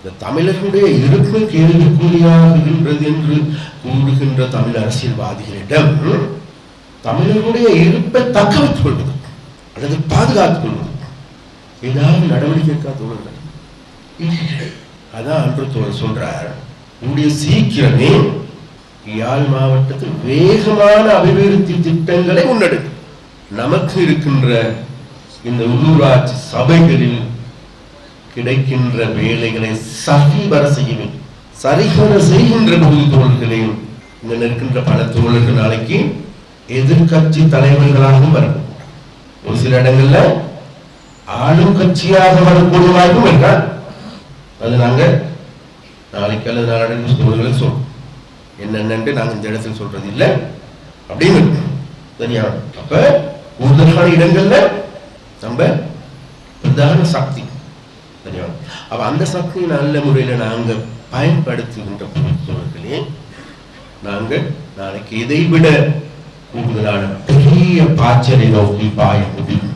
இந்த தமிழர்களுடைய இருப்பு கேள்விக்குறியாகுகின்றது என்று கூறுகின்ற தமிழ் அரசியல்வாதிகளிடம் தமிழர்களுடைய இருப்பை தக்க வைத்துக் கொள்வது அல்லது பாதுகாத்துக் கொள்வது ஏதாவது நடவடிக்கை இருக்கா தோழர்கள் அதான் அன்று தோழர் சொல்றார் கூடிய சீக்கிரமே யாழ் மாவட்டத்தில் வேகமான அபிவிருத்தி திட்டங்களை முன்னெடுக்கும். நமக்கு இருக்கின்ற இந்த உள்ளூராட்சி சபைகளில் கிடைக்கின்ற வேலைகளை சரிவர செய்ய வேண்டும் சரிவர செய்கின்ற போது தோழர்களையும் இங்க நிற்கின்ற பல தோழர்கள் நாளைக்கு எதிர்கட்சி தலைவர்களாகவும் வரக்கூடும் ஒரு சில இடங்கள்ல ஆளும் கட்சியாக வரக்கூடிய வாய்ப்பும் இருக்கான் அது நாங்க நாளைக்கு அல்லது நாளைக்கு தோழர்களை சொல்றோம். என்னென்னு நாங்க இந்த இடத்துல சொல்றது இல்லை. அப்படின்னு இருக்கு. சரியா? அப்ப கூடுதலான இடங்கள்ல நம்ம பிரதான சக்தி சரியா அப்ப அந்த சக்தியை நல்ல முறையில நாங்க பயன்படுத்துகின்ற பொறுத்தவர்களே நாங்க நாளைக்கு இதை விட கூடுதலான பெரிய பாய்ச்சலை நோக்கி பாய முடியும்.